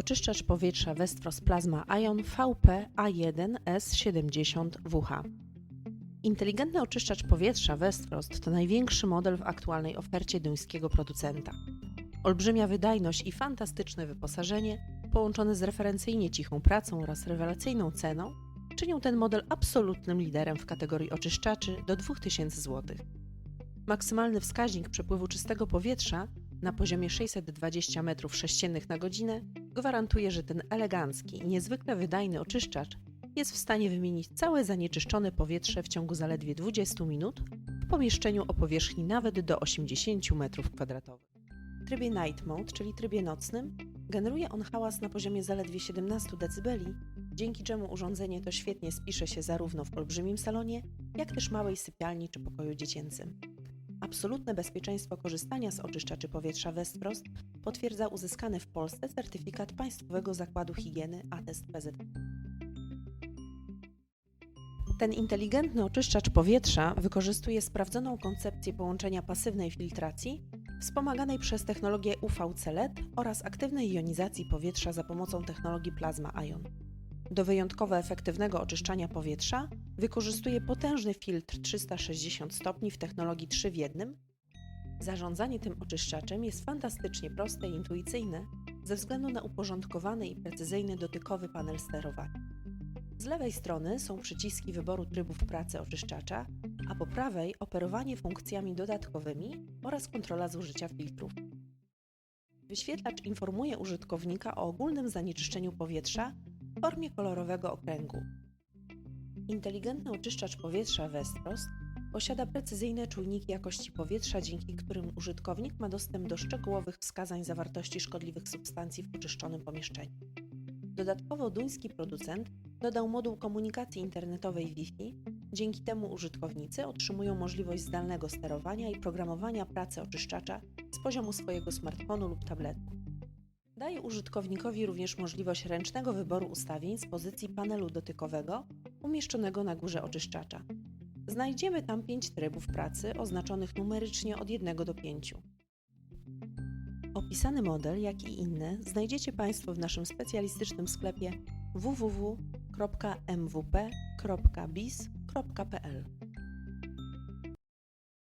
oczyszczacz powietrza Westros Plasma Ion VP A1S70WH. Inteligentny oczyszczacz powietrza Westrost to największy model w aktualnej ofercie duńskiego producenta. Olbrzymia wydajność i fantastyczne wyposażenie, połączone z referencyjnie cichą pracą oraz rewelacyjną ceną, czynią ten model absolutnym liderem w kategorii oczyszczaczy do 2000 zł. Maksymalny wskaźnik przepływu czystego powietrza na poziomie 620 m3 na godzinę gwarantuje, że ten elegancki niezwykle wydajny oczyszczacz jest w stanie wymienić całe zanieczyszczone powietrze w ciągu zaledwie 20 minut w pomieszczeniu o powierzchni nawet do 80 m2. W trybie Night Mode, czyli trybie nocnym, generuje on hałas na poziomie zaledwie 17 dB, dzięki czemu urządzenie to świetnie spisze się zarówno w olbrzymim salonie, jak też małej sypialni czy pokoju dziecięcym. Absolutne bezpieczeństwo korzystania z oczyszczaczy powietrza Westprost potwierdza uzyskany w Polsce certyfikat Państwowego Zakładu Higieny Atest PZP. Ten inteligentny oczyszczacz powietrza wykorzystuje sprawdzoną koncepcję połączenia pasywnej filtracji, wspomaganej przez technologię UVC-LED oraz aktywnej jonizacji powietrza za pomocą technologii Plasma Ion. Do wyjątkowo efektywnego oczyszczania powietrza wykorzystuje potężny filtr 360 stopni w technologii 3 w 1. Zarządzanie tym oczyszczaczem jest fantastycznie proste i intuicyjne ze względu na uporządkowany i precyzyjny dotykowy panel sterowania. Z lewej strony są przyciski wyboru trybów pracy oczyszczacza, a po prawej operowanie funkcjami dodatkowymi oraz kontrola zużycia filtrów. Wyświetlacz informuje użytkownika o ogólnym zanieczyszczeniu powietrza w formie kolorowego okręgu. Inteligentny oczyszczacz powietrza Westrost posiada precyzyjne czujniki jakości powietrza, dzięki którym użytkownik ma dostęp do szczegółowych wskazań zawartości szkodliwych substancji w oczyszczonym pomieszczeniu. Dodatkowo duński producent dodał moduł komunikacji internetowej Wi-Fi, dzięki temu użytkownicy otrzymują możliwość zdalnego sterowania i programowania pracy oczyszczacza z poziomu swojego smartfonu lub tabletu. Daje użytkownikowi również możliwość ręcznego wyboru ustawień z pozycji panelu dotykowego umieszczonego na górze oczyszczacza. Znajdziemy tam 5 trybów pracy oznaczonych numerycznie od 1 do 5. Opisany model, jak i inne, znajdziecie Państwo w naszym specjalistycznym sklepie www.mwp.biz.pl.